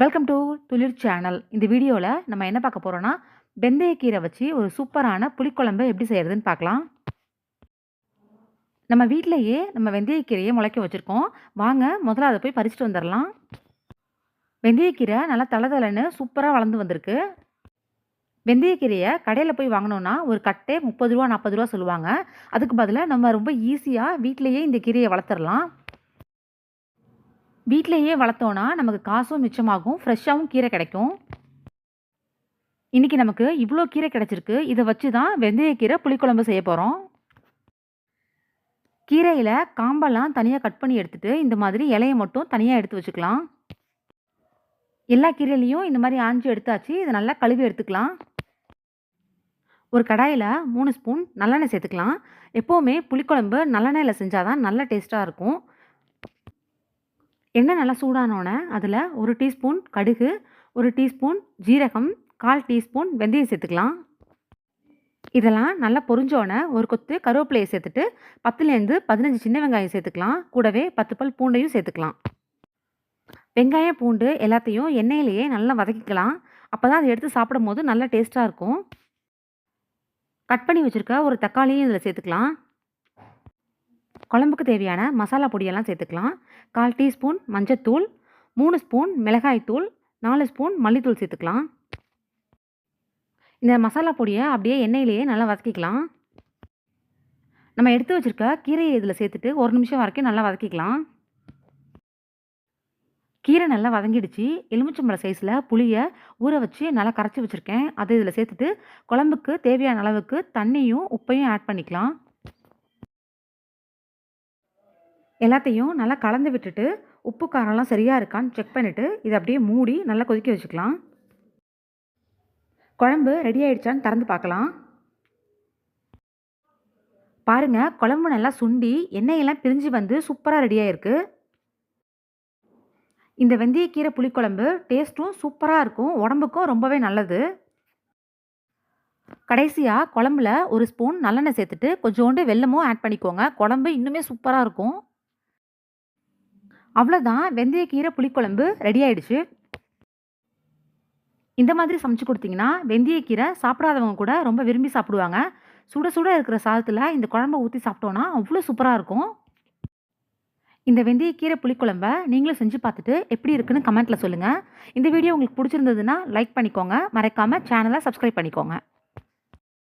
Welcome to துளிர் channel இந்த வீடியோவில் நம்ம என்ன பார்க்க போகிறோன்னா வெந்தயக்கீரை வச்சு ஒரு சூப்பரான புளிக்குழம்பு எப்படி செய்கிறதுன்னு பார்க்கலாம். நம்ம வீட்டிலையே நம்ம வெந்தயக்கீரையை முளைக்க வச்சுருக்கோம். வாங்க முதல்ல அதை போய் பறிச்சுட்டு வந்துடலாம் வெந்தயக்கீரை நல்லா தளதளன்னு சூப்பராக வளர்ந்து வந்திருக்கு. வெந்தயக்கீரையை கடையில் போய் வாங்கினோன்னா ஒரு கட்டே முப்பது ரூபா நாற்பது ரூபா சொல்லுவாங்க. அதுக்கு பதிலாக நம்ம ரொம்ப ஈஸியாக வீட்டிலையே இந்த கீரையை வளர்த்துடலாம் வீட்டிலையே வளர்த்தோன்னா நமக்கு காசும் மிச்சமாகும் ஃப்ரெஷ்ஷாகவும் கீரை கிடைக்கும். இன்றைக்கி நமக்கு இவ்வளோ கீரை கிடச்சிருக்கு. இதை வச்சு தான் வெந்தயக்கீரை புளிக்குழம்பு செய்ய போகிறோம் கீரையில் காம்பெல்லாம் தனியாக கட் பண்ணி எடுத்துகிட்டு இந்த மாதிரி இலையை மட்டும் தனியாக எடுத்து வச்சுக்கலாம். எல்லா கீரையிலையும் இந்த மாதிரி ஆஞ்சி எடுத்தாச்சு. இதை நல்லா கழுவி எடுத்துக்கலாம். ஒரு கடாயில் மூணு ஸ்பூன் நல்லெண்ணெய் சேர்த்துக்கலாம். எப்போவுமே புளிக்குழம்பு நல்லெண்ணெயில் செஞ்சால் தான் நல்ல டேஸ்ட்டாக இருக்கும். எண்ணெய் நல்லா சூடானோடனே அதில் ஒரு டீஸ்பூன் கடுகு ஒரு டீஸ்பூன் ஜீரகம் கால் டீஸ்பூன் வெந்தயம் சேர்த்துக்கலாம். இதெல்லாம் நல்லா பொறிஞ்சோடனே ஒரு கொத்து கருவேப்பிலையை சேர்த்துட்டு பத்துலேருந்து பதினஞ்சு சின்ன வெங்காயம் சேர்த்துக்கலாம். கூடவே பத்து பல் பூண்டையும் சேர்த்துக்கலாம். வெங்காயம் பூண்டு எல்லாத்தையும் எண்ணெயிலேயே நல்லா வதக்கிக்கலாம். அப்போ தான் அதை எடுத்து சாப்பிடும் போது நல்லா டேஸ்ட்டாக இருக்கும். கட் பண்ணி வச்சுருக்க ஒரு தக்காளியும் இதில் சேர்த்துக்கலாம். குழம்புக்கு தேவையான மசாலா பொடியெல்லாம் சேர்த்துக்கலாம். கால் டீஸ்பூன் மஞ்சத்தூள் மூணு ஸ்பூன் மிளகாய்த்தூள் நாலு ஸ்பூன் மல்லித்தூள் சேர்த்துக்கலாம். இந்த மசாலா பொடியை அப்படியே எண்ணெயிலேயே நல்லா வதக்கிக்கலாம். நம்ம எடுத்து வச்சுருக்க கீரையை இதில் சேர்த்துட்டு ஒரு நிமிஷம் வரைக்கும் நல்லா வதக்கிக்கலாம். கீரை நல்லா வதங்கிடுச்சு. எலுமிச்சம்பழம் சைஸில் புளியை ஊற வச்சு நல்லா கரைச்சி வச்சுருக்கேன். அதை இதில் சேர்த்துட்டு குழம்புக்கு தேவையான அளவுக்கு தண்ணியும் உப்பையும் ஆட் பண்ணிக்கலாம். எல்லாத்தையும் நல்லா கலந்து விட்டுட்டு உப்பு காரம்லாம் சரியாக இருக்கான்னு செக் பண்ணிவிட்டு இதை அப்படியே மூடி நல்லா கொதிக்க வச்சுக்கலாம். குழம்பு ரெடி ஆகிடுச்சான்னு திறந்து பார்க்கலாம். பாருங்கள் குழம்பு நல்லா சுண்டி எண்ணெயெல்லாம் பிரிஞ்சு வந்து சூப்பராக ரெடி ஆயிருக்கு. இந்த வெந்தயக்கீரை புளிக்குழம்பு டேஸ்ட்டும் சூப்பராக இருக்கும் உடம்புக்கும் ரொம்பவே நல்லது. கடைசியாக குழம்புல ஒரு ஸ்பூன் நல்லெண்ணெய் சேர்த்துட்டு கொஞ்சோண்டு வெல்லமும் ஆட் பண்ணிக்கோங்க குழம்பு இன்னுமே சூப்பராக இருக்கும். அவ்வளோதான் வெந்தயக்கீரை புளிக்குழம்பு ரெடி ஆயிடுச்சு. இந்த மாதிரி சமைச்சு கொடுத்தீங்கன்னா வெந்தயக்கீரை சாப்பிடாதவங்க கூட ரொம்ப விரும்பி சாப்பிடுவாங்க. சுட சுட இருக்கிற சாதத்தில் இந்த குழம்ப ஊற்றி சாப்பிட்டோன்னா அவ்வளோ சூப்பராக இருக்கும். இந்த வெந்தயக்கீரை புளிக்குழம்ப நீங்களும் செஞ்சு பார்த்துட்டு எப்படி இருக்குன்னு கமெண்ட்டில் சொல்லுங்கள் இந்த வீடியோ உங்களுக்கு பிடிச்சிருந்ததுன்னா லைக் பண்ணிக்கோங்க. மறக்காமல் சேனலை சப்ஸ்கிரைப் பண்ணிக்கோங்க.